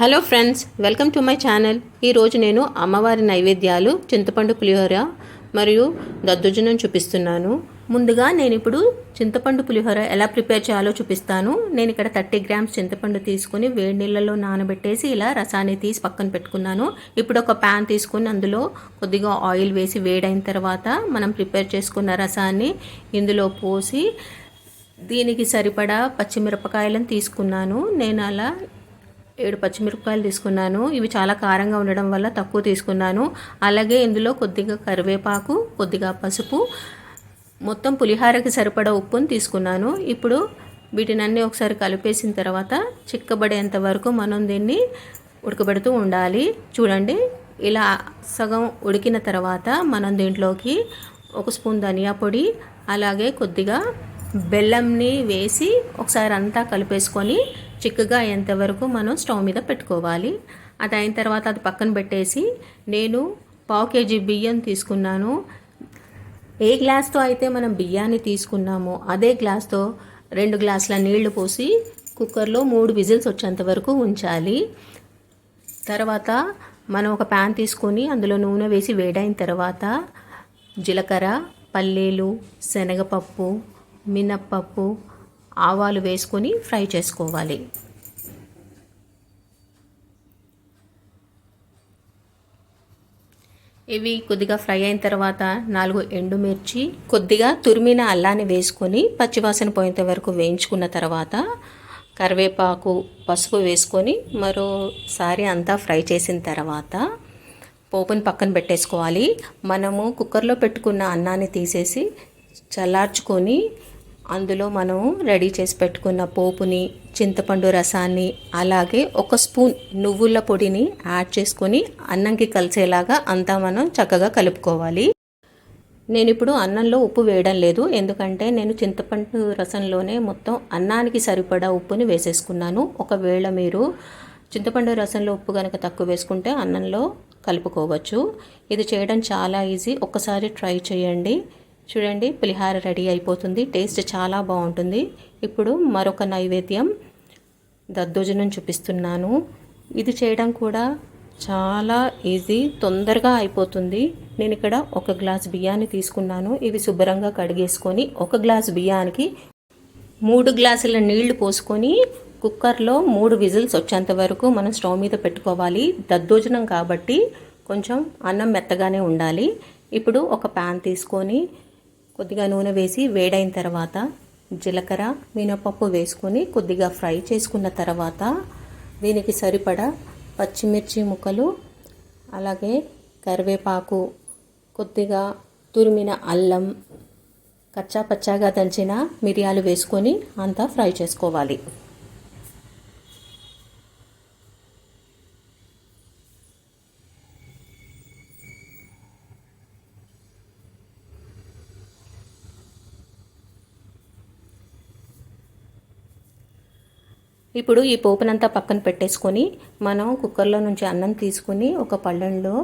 Hello friends welcome to my channel ఈరోజు నేను అమ్మవారి నైవేద్యాలు చింతపండు పులిహోర మరియు దద్దోజనం చూపిస్తున్నాను. ముందుగా నేను ఇప్పుడు చింతపండు పులిహోర ఎలా ప్రిపేర్ చేయాలో చూపిస్తాను. నేను ఇక్కడ థర్టీ గ్రామ్స్ చింతపండు తీసుకుని వేడి నీళ్ళలో నానబెట్టేసి ఇలా రసాన్ని తీసి పక్కన పెట్టుకున్నాను. ఇప్పుడు ఒక ప్యాన్ తీసుకుని అందులో కొద్దిగా ఆయిల్ వేసి వేడైన తర్వాత మనం ప్రిపేర్ చేసుకున్న రసాన్ని ఇందులో పోసి దీనికి సరిపడా పచ్చిమిరపకాయలను తీసుకున్నాను. నేను అలా ఏడు పచ్చిమిరపకాయలు తీసుకున్నాను. ఇవి చాలా కారంగా ఉండడం వల్ల తక్కువ తీసుకున్నాను. అలాగే ఇందులో కొద్దిగా కరివేపాకు కొద్దిగా పసుపు మొత్తం పులిహారకి సరిపడా ఉప్పుని తీసుకున్నాను. ఇప్పుడు వీటిని అన్నీ ఒకసారి కలిపేసిన తర్వాత చిక్కబడేంత వరకు మనం దీన్ని ఉడకబెడుతూ ఉండాలి. చూడండి ఇలా సగం ఉడికిన తర్వాత మనం దీంట్లోకి ఒక స్పూన్ ధనియా పొడి అలాగే కొద్దిగా బెల్లంని వేసి ఒకసారి అంతా కలిపేసుకొని చిక్కగా అయ్యేంతవరకు మనం స్టవ్ మీద పెట్టుకోవాలి. అది అయిన తర్వాత అది పక్కన పెట్టేసి నేను పావు కేజీ బియ్యం తీసుకున్నాను. ఏ గ్లాస్తో అయితే మనం బియ్యాన్ని తీసుకున్నామో అదే గ్లాస్తో రెండు గ్లాసుల నీళ్ళు పోసి కుక్కర్లో మూడు విజిల్స్ వచ్చేంత వరకు ఉంచాలి. తర్వాత మనం ఒక ప్యాన్ తీసుకొని అందులో నూనె వేసి వేడైన తర్వాత జీలకర్ర పల్లీలు శనగపప్పు మినప్పప్పు ఆవాలు వేసుకొని ఫ్రై చేసుకోవాలి. ఇవి కొద్దిగా ఫ్రై అయిన తర్వాత నాలుగు ఎండుమిర్చి కొద్దిగా తురిమిన అల్లాన్ని వేసుకొని పచ్చివాసన పోయేంత వరకు వేయించుకున్న తర్వాత కరివేపాకు పసుపు వేసుకొని మరోసారి అంతా ఫ్రై చేసిన తర్వాత పోపుని పక్కన పెట్టేసుకోవాలి. మనము కుక్కర్లో పెట్టుకున్న అన్నాన్ని తీసేసి చల్లార్చుకొని అందులో మనం రెడీ చేసి పెట్టుకున్న పోపుని చింతపండు రసాన్ని అలాగే ఒక స్పూన్ నువ్వుల పొడిని యాడ్ చేసుకొని అన్నంకి కలిసేలాగా అంతా మనం చక్కగా కలుపుకోవాలి. నేను ఇప్పుడు అన్నంలో ఉప్పు వేయడం లేదు ఎందుకంటే నేను చింతపండు రసంలోనే మొత్తం అన్నానికి సరిపడా ఉప్పుని వేసేసుకున్నాను. ఒకవేళ మీరు చింతపండు రసంలో ఉప్పు కనుక తక్కువ వేసుకుంటే అన్నంలో కలుపుకోవచ్చు. ఇది చేయడం చాలా ఈజీ. ఒక్కసారి ట్రై చేయండి. చూడండి పులిహార రెడీ అయిపోతుంది. టేస్ట్ చాలా బాగుంటుంది. ఇప్పుడు మరొక నైవేద్యం దద్దోజనం చూపిస్తున్నాను. ఇది చేయడం కూడా చాలా ఈజీ తొందరగా అయిపోతుంది. నేను ఇక్కడ ఒక గ్లాస్ బియ్యాన్ని తీసుకున్నాను. ఇవి శుభ్రంగా కడిగేసుకొని ఒక గ్లాస్ బియ్యానికి మూడు గ్లాసుల నీళ్ళు పోసుకొని కుక్కర్లో మూడు విజిల్స్ వచ్చేంత వరకు మనం స్టవ్ మీద పెట్టుకోవాలి. దద్దోజనం కాబట్టి కొంచెం అన్నం మెత్తగానే ఉండాలి. ఇప్పుడు ఒక ప్యాన్ తీసుకొని కొద్దిగా నూనె వేసి వేడైన తర్వాత జీలకర్ర మినపప్పు వేసుకొని కొద్దిగా ఫ్రై చేసుకున్న తర్వాత దీనికి సరిపడా పచ్చిమిర్చి ముక్కలు అలాగే కరివేపాకు కొద్దిగా తురిమిన అల్లం కచ్చా పచ్చాగా దంచిన మిరియాలు వేసుకొని అంతా ఫ్రై చేసుకోవాలి. ఇప్పుడు ఈ పోపునంతా పక్కన పెట్టేసుకొని మనం కుక్కర్లో నుంచి అన్నం తీసుకుని ఒక పళ్ళెంలో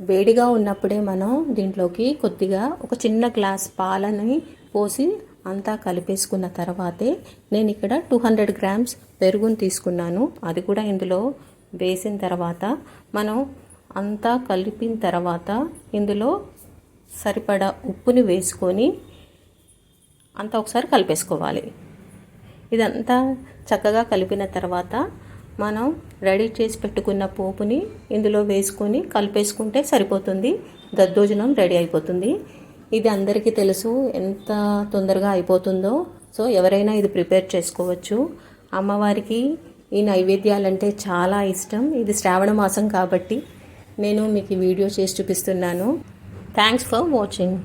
వేడిగా ఉన్నప్పుడే మనం దీంట్లోకి కొద్దిగా ఒక చిన్న గ్లాస్ పాలని పోసి అంతా కలిపేసుకున్న తర్వాతే నేను ఇక్కడ టూ హండ్రెడ్ గ్రామ్స్ పెరుగును తీసుకున్నాను. అది కూడా ఇందులో వేసిన తర్వాత మనం అంతా కలిపిన తర్వాత ఇందులో సరిపడా ఉప్పుని వేసుకొని అంతా ఒకసారి కలిపేసుకోవాలి. ఇదంతా చక్కగా కలిపిన తర్వాత మనం రెడీ చేసి పెట్టుకున్న పోపుని ఇందులో వేసుకొని కలిపేసుకుంటే సరిపోతుంది. దద్దోజనం రెడీ అయిపోతుంది. ఇది అందరికీ తెలుసు ఎంత తొందరగా అయిపోతుందో. సో ఎవరైనా ఇది ప్రిపేర్ చేసుకోవచ్చు. అమ్మవారికి ఈ నైవేద్యాలంటే చాలా ఇష్టం. ఇది శ్రావణ మాసం కాబట్టి నేను మీకు వీడియో చేసి చూపిస్తున్నాను. Thanks for watching.